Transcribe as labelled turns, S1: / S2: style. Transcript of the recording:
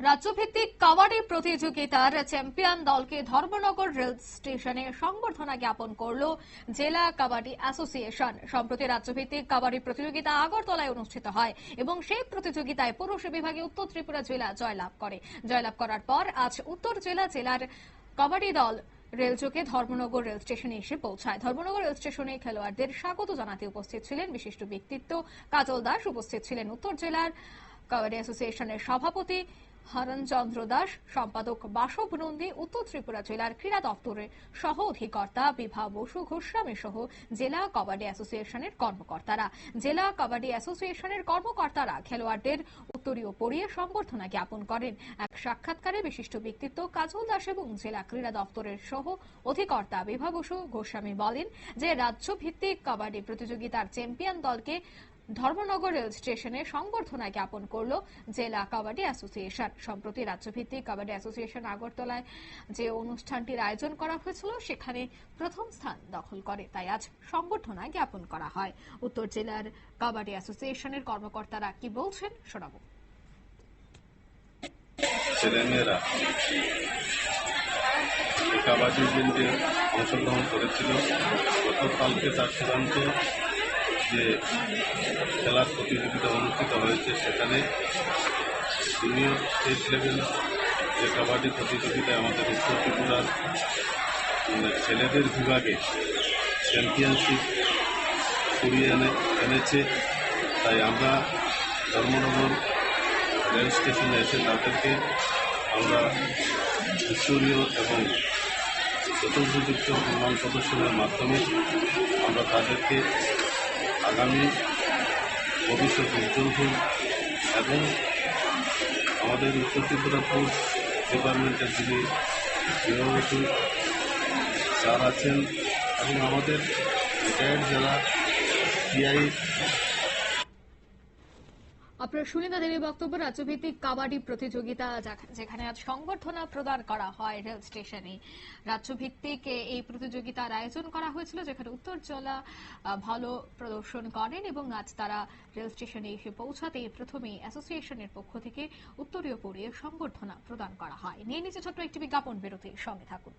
S1: রাজ্যভিত্তিক কাবাডি প্রতিযোগিতার চ্যাম্পিয়ন দলকে ধর্মনগর রেল স্টেশনে সংবর্ধনা জ্ঞাপন করল জেলা কাবাডি অ্যাসোসিয়েশন। সম্প্রতি রাজ্যভিত্তিক কাবাডি প্রতিযোগিতা আগরতলায় অনুষ্ঠিত হয় এবং সেই প্রতিযোগিতায় পুরুষ বিভাগে উত্তর ত্রিপুরা জেলা জয়লাভ করে। জয়লাভ করার পর আজ উত্তর জেলা জেলার কাবাডি দল রেলচোকে ধর্মনগর রেল স্টেশনে এসে পৌঁছায়। ধর্মনগর রেল স্টেশনে খেলোয়াড়দের স্বাগত জানাতে উপস্থিত ছিলেন বিশিষ্ট ব্যক্তিত্ব কাজল দাস। উপস্থিত ছিলেন উত্তর জেলার কাবাডি অ্যাসোসিয়েশনের সভাপতি হরণচন্দ্র দাস, সম্পাদক বাসব নন্দী, উত্তর ত্রিপুরা জেলার ক্রীড়া দপ্তরের সহ অধিকর্তা বিভা বসু ঘোষরামী সহ জেলা কাবাডি অ্যাসোসিয়েশনের কর্মকর্তারা। জেলা কাবাডি অ্যাসোসিয়েশনের কর্মকর্তারা খেলোয়াড়দের উত্তরীয় পড়িয়ে সম্বর্ধনা জ্ঞাপন করেন। এক সাক্ষাৎকারে বিশিষ্ট ব্যক্তিত্ব কাজল দাস এবং জেলা ক্রীড়া দপ্তরের সহ অধিকর্তা বিভা বসু গোস্বামী বলেন যে রাজ্য ভিত্তিক কাবাডি প্রতিযোগিতার চ্যাম্পিয়ন দলকে ধর্মনগর রেল স্টেশনে সংবর্ধনা জ্ঞাপন করল জেলা কাবাডি অ্যাসোসিয়েশন। সম্প্রতি রাজ্যভিত্তিক কাবাডি অ্যাসোসিয়েশন আগরতলায় যে অনুষ্ঠানটির আয়োজন করা হয়েছিল, সেখানে প্রথম স্থান দখল করে। তাই আজ সংবর্ধনা জ্ঞাপন করা হয়। উত্তর জেলার কাবাডি অ্যাসোসিয়েশনের কর্মকর্তারা কি বলছেন, শোনাবো।
S2: ছেলেমেয়েরা এই কাবাডি ইভেন্টে অংশগ্রহণ করেছিল। গতকালকে তার চূড়ান্ত যে খেলার প্রতিযোগিতা অনুষ্ঠিত হয়েছে, সেখানে সিনিয়র স্টেট লেভেল যে কাবাডি প্রতিযোগিতায় আমাদের উত্তর ত্রিপুরার মানে ছেলেদের বিভাগে চ্যাম্পিয়নশিপ কুড়িয়ে এনে, এনেছে। তাই আমরা ধর্মনগর রেল স্টেশনে এসে তাদেরকে আমরা ঈশ্বরীয় এবং যথোপযুক্ত প্রমাণ প্রদর্শনের মাধ্যমে আমরা তাদেরকে আগামী ভবিষ্যতে উজ্জ্বল এবং আমাদের উত্তর ত্রিপুরাপুর ডিপার্টমেন্টের যিনি গৃহবধূ স্যার আছেন এবং আমাদের রিটায়ার্ড জেলা টিআই
S1: আপনার শুনে তাদের এই বক্তব্য, রাজ্যভিত্তিক কাবাডি প্রতিযোগিতা যেখানে আজ সংবর্ধনা প্রদান করা হয় রেল স্টেশনে। রাজ্যভিত্তিক এই প্রতিযোগিতার আয়োজন করা হয়েছিল যেখানে উত্তর জেলা ভালো প্রদর্শন করেন এবং আজ তারা রেল স্টেশনে এসে পৌঁছাতে প্রথমে অ্যাসোসিয়েশনের পক্ষ থেকে উত্তরীয় পড়িয়ে সংবর্ধনা প্রদান করা হয়। নিয়ে নিচে ছোট্ট একটি বিজ্ঞাপন বিরতির সঙ্গে থাকুন।